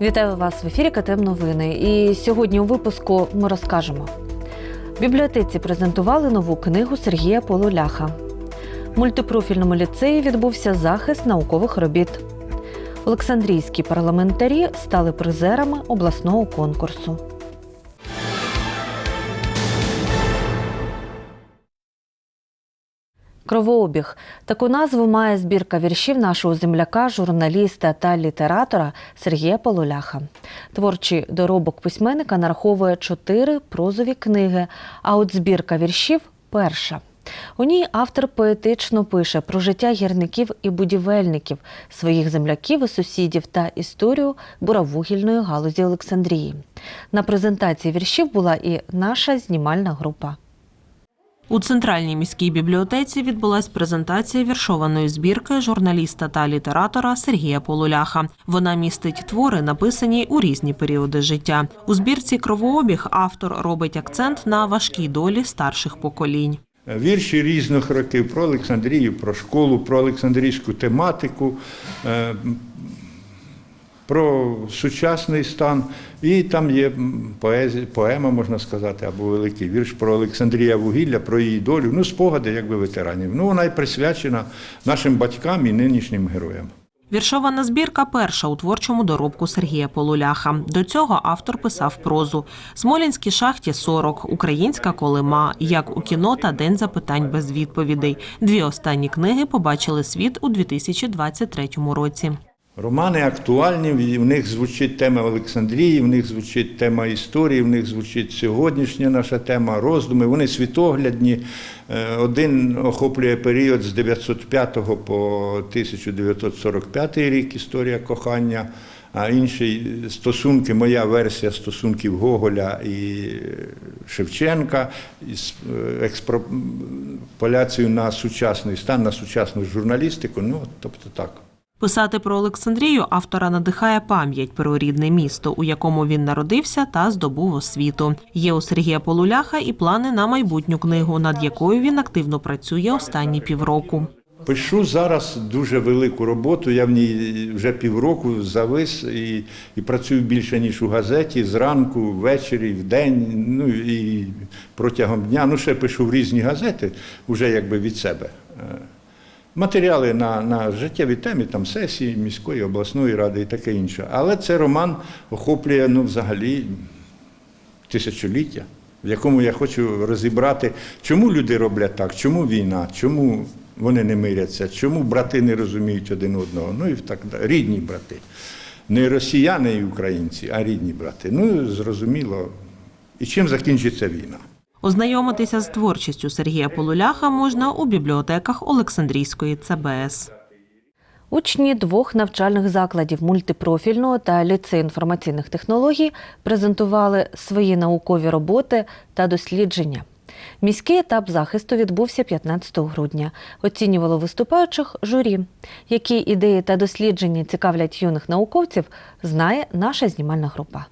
Вітаю вас в ефірі КТМ Новини. І сьогодні у випуску ми розкажемо. В бібліотеці презентували нову книгу Сергія Полуляха. В мультипрофільному ліцеї відбувся захист наукових робіт. Олександрійські парламентарі стали призерами обласного конкурсу. Кровообіг таку назву має збірка віршів нашого земляка, журналіста та літератора Сергія Полуляха. Творчий доробок письменника нараховує чотири прозові книги. А от збірка віршів перша. У ній автор поетично пише про життя гірників і будівельників, своїх земляків і сусідів та історію буровугільної галузі Олександрії. На презентації віршів була і наша знімальна група. У центральній міській бібліотеці відбулась презентація віршованої збірки журналіста та літератора Сергія Полуляха. Вона містить твори, написані у різні періоди життя. У збірці Кровообіг автор робить акцент на важкій долі старших поколінь. Вірші різних років про Олександрію, про школу, про Олександрійську тематику, е, про сучасний стан. І там є поезія, поема, можна сказати, або великий вірш про Олександрія Вугілля, про її долю. Ну, спогади якби ветеранів. Ну, вона і присвячена нашим батькам і нинішнім героям. Віршована збірка перша у творчому доробку Сергія Полуляха. До цього автор писав прозу: Смолінській шахті 40, Українська колима, як у кіно та День запитань без відповідей. Дві останні книги побачили світ у 2023 році. Романи актуальні, в них звучить тема Олександрії, в них звучить тема історії, в них звучить сьогоднішня наша тема, роздуми. Вони світоглядні. Е, Один охоплює період з 905 по 1945 рік історія кохання, а інший стосунки, моя версія стосунків Гоголя і Шевченка із е, експрополяцією на сучасний стан, на сучасну журналістику. Ну, тобто так. Писати про Олександрію автора надихає пам'ять про рідне місто, у якому він народився та здобув освіту. Є у Сергія Полуляха і плани на майбутню книгу, над якою він активно працює останні півроку. Пишу зараз дуже велику роботу. Я в ній вже півроку завис і, і працюю більше ніж у газеті зранку, ввечері, вдень, ну і протягом дня. Ну ще пишу в різні газети, вже якби від себе. Матеріали на, на життєві темі, там сесії міської, обласної ради і таке інше. Але це роман охоплює ну, взагалі тисячоліття, в якому я хочу розібрати, чому люди роблять так, чому війна, чому вони не миряться, чому брати не розуміють один одного. Ну і так. Рідні брати. Не росіяни і українці, а рідні брати. Ну, зрозуміло. І чим закінчиться війна? Ознайомитися з творчістю Сергія Полуляха можна у бібліотеках Олександрійської ЦБС. Учні двох навчальних закладів мультипрофільного та ліцею інформаційних технологій презентували свої наукові роботи та дослідження. Міський етап захисту відбувся 15 грудня. Оцінювало виступаючих журі. Які ідеї та дослідження цікавлять юних науковців, знає наша знімальна група.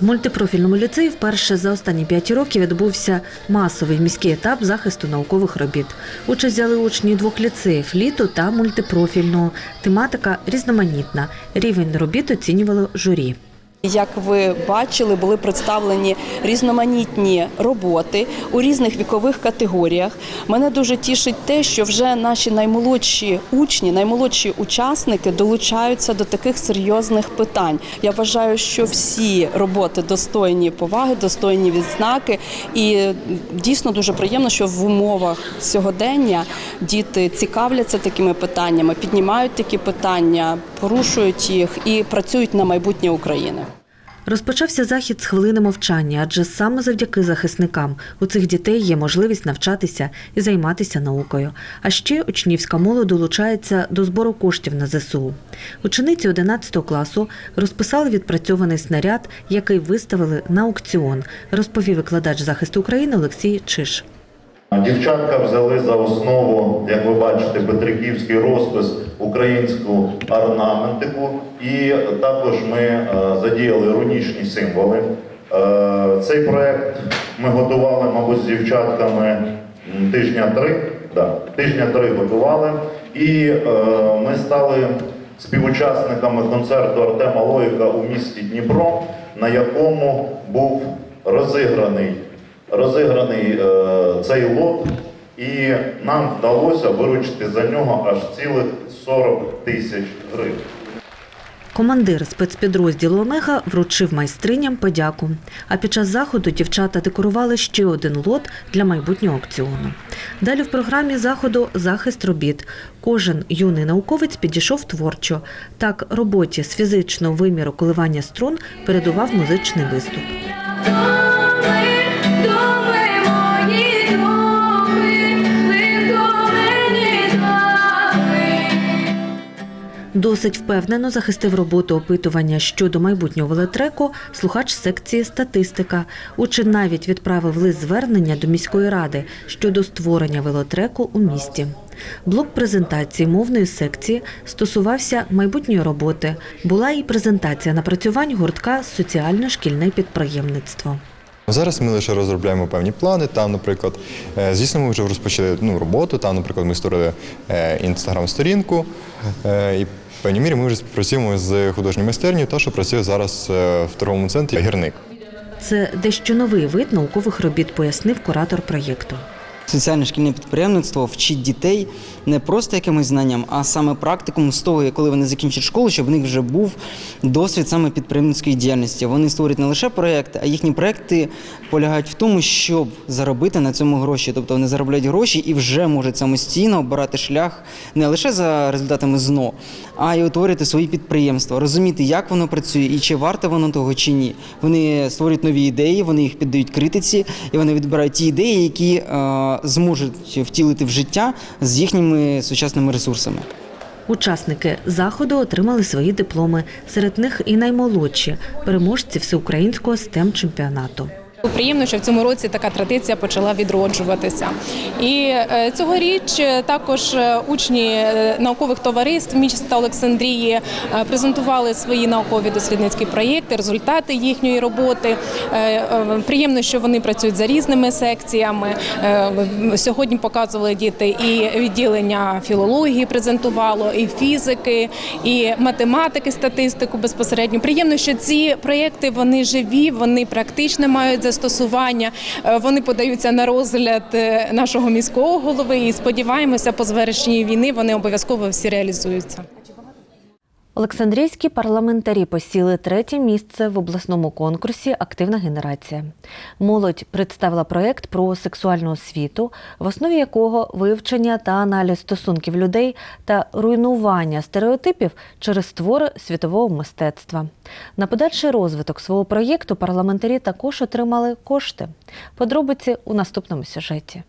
В мультипрофільному ліцеї вперше за останні п'ять років відбувся масовий міський етап захисту наукових робіт. Участь взяли учні двох ліцеїв літу та мультипрофільного. Тематика різноманітна. Рівень робіт оцінювало журі. Як ви бачили, були представлені різноманітні роботи у різних вікових категоріях. Мене дуже тішить те, що вже наші наймолодші учні, наймолодші учасники долучаються до таких серйозних питань. Я вважаю, що всі роботи достойні поваги, достойні відзнаки, і дійсно дуже приємно, що в умовах сьогодення діти цікавляться такими питаннями, піднімають такі питання, порушують їх і працюють на майбутнє України. Розпочався захід з хвилини мовчання, адже саме завдяки захисникам у цих дітей є можливість навчатися і займатися наукою. А ще учнівська молодь долучається до збору коштів на ЗСУ. Учениці 11 класу розписали відпрацьований снаряд, який виставили на аукціон, розповів викладач захисту України Олексій Чиш. Дівчатка взяли за основу, як ви бачите, Петриківський розпис, українську орнаментику, і також ми е, задіяли рунічні символи. Е, Цей проект ми готували, мабуть, з дівчатками тижня три. Да, тижня три готували, і е, ми стали співучасниками концерту Артема Лоїка у місті Дніпро, на якому був розіграний, розіграний е, цей лот, і нам вдалося виручити за нього аж цілих 40 тисяч гривень. Командир спецпідрозділу Омега вручив майстриням подяку. А під час заходу дівчата декорували ще один лот для майбутнього аукціону. Далі в програмі заходу захист робіт. Кожен юний науковець підійшов творчо. Так, роботі з фізичного виміру коливання струн передував музичний виступ. Досить впевнено захистив роботу опитування щодо майбутнього велотреку слухач секції статистика. Учень навіть відправив лист звернення до міської ради щодо створення велотреку у місті. Блок презентації мовної секції стосувався майбутньої роботи. Була і презентація напрацювань гуртка соціально-шкільне підприємництво. Зараз ми лише розробляємо певні плани. Там, наприклад, е, звісно, ми вже розпочали ну, роботу. Там, наприклад, ми створили інстаграм-сторінку, е, в певній мірі ми вже співпрацюємо з художньою майстернею, та що працює зараз е, в торговому центрі гірник. Це дещо новий вид наукових робіт, пояснив куратор проєкту. Соціальне шкільне підприємництво вчить дітей не просто якимось знанням, а саме практикум з того, коли вони закінчать школу, щоб в них вже був досвід саме підприємницької діяльності. Вони створюють не лише проекти, а їхні проекти полягають в тому, щоб заробити на цьому гроші. Тобто вони заробляють гроші і вже можуть самостійно обирати шлях не лише за результатами ЗНО, а й утворювати свої підприємства, розуміти, як воно працює і чи варте воно того чи ні. Вони створюють нові ідеї, вони їх піддають критиці, і вони відбирають ті ідеї, які е, зможуть втілити в життя з їхніми сучасними ресурсами. Учасники заходу отримали свої дипломи. Серед них і наймолодші переможці всеукраїнського stem чемпіонату. Приємно, що в цьому році така традиція почала відроджуватися. І е, цьогоріч е, також е, учні наукових товариств міста Олександрії презентували свої наукові дослідницькі проєкти, результати їхньої роботи. Приємно, що вони працюють за різними секціями. Сьогодні показували діти і відділення філології презентувало, і фізики, і математики, статистику безпосередньо. Приємно, що ці проєкти вони живі, вони практично мають застосування. Е, Вони подаються на розгляд е, нашого міського голови. І сподіваємося, по завершенні війни вони обов'язково всі реалізуються. Олександрійські парламентарі посіли третє місце в обласному конкурсі Активна генерація. Молодь представила проєкт про сексуальну освіту, в основі якого вивчення та аналіз стосунків людей та руйнування стереотипів через твори світового мистецтва. На подальший розвиток свого проєкту парламентарі також отримали кошти. Подробиці у наступному сюжеті.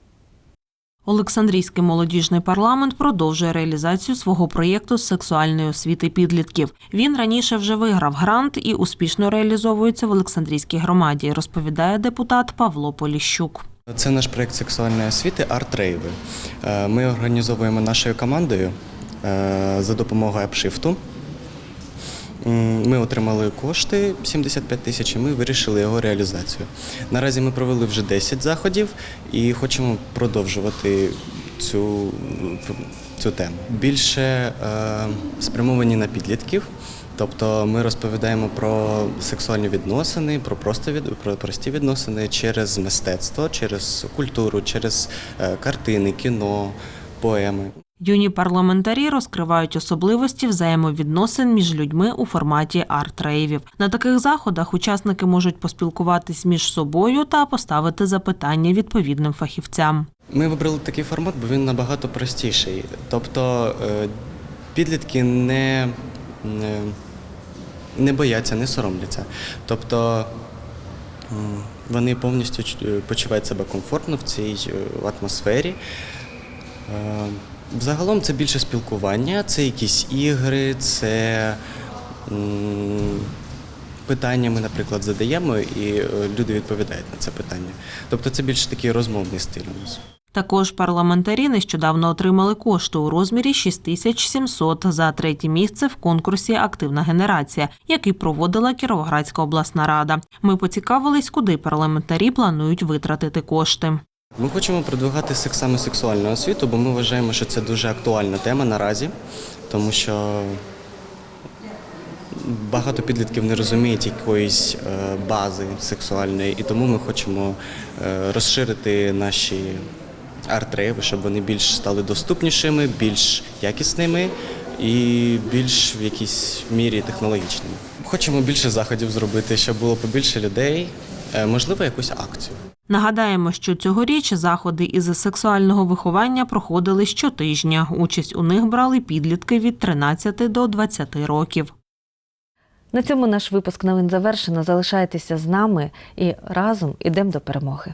Олександрійський молодіжний парламент продовжує реалізацію свого проєкту з сексуальної освіти підлітків. Він раніше вже виграв грант і успішно реалізовується в Олександрійській громаді, розповідає депутат Павло Поліщук. Це наш проєкт сексуальної освіти арт-рейви. Е, Ми організовуємо нашою командою е, за допомогою апшифту. Ми отримали кошти 75 тисяч і ми вирішили його реалізацію. Наразі ми провели вже 10 заходів і хочемо продовжувати цю, цю тему. Більше е, спрямовані на підлітків. Тобто ми розповідаємо про сексуальні відносини, про просто від про прості відносини через мистецтво, через культуру, через е, картини, кіно, поеми. Юні парламентарі розкривають особливості взаємовідносин між людьми у форматі арт-рейвів. На таких заходах учасники можуть поспілкуватись між собою та поставити запитання відповідним фахівцям. Ми вибрали такий формат, бо він набагато простіший. Тобто е, підлітки не, не, бояться, не соромляться. Тобто вони повністю е, почувають себе комфортно в цій е, атмосфері. Взагалом це більше спілкування, це якісь ігри, це питання ми, наприклад, задаємо, і е, люди відповідають на це питання. Тобто це більш такий розмовний стиль у нас. Також парламентарі нещодавно отримали кошти у розмірі 6700 за третє місце в конкурсі Активна генерація, який проводила Кіровоградська обласна рада. Ми поцікавились, куди парламентарі планують витратити кошти. Ми хочемо продвигати саме сексуальну освіту, бо ми вважаємо, що це дуже актуальна тема наразі, тому що Багато підлітків не розуміють якоїсь е, бази сексуальної, і тому ми хочемо е, розширити наші арт-рейви, щоб вони більш стали доступнішими, більш якісними і більш в якійсь мірі технологічними. Хочемо більше заходів зробити, щоб було побільше людей, е, можливо, якусь акцію. Нагадаємо, що цьогоріч заходи із сексуального виховання проходили щотижня. Участь у них брали підлітки від 13 до 20 років. На цьому наш випуск новин завершено. Залишайтеся з нами і разом ідемо до перемоги.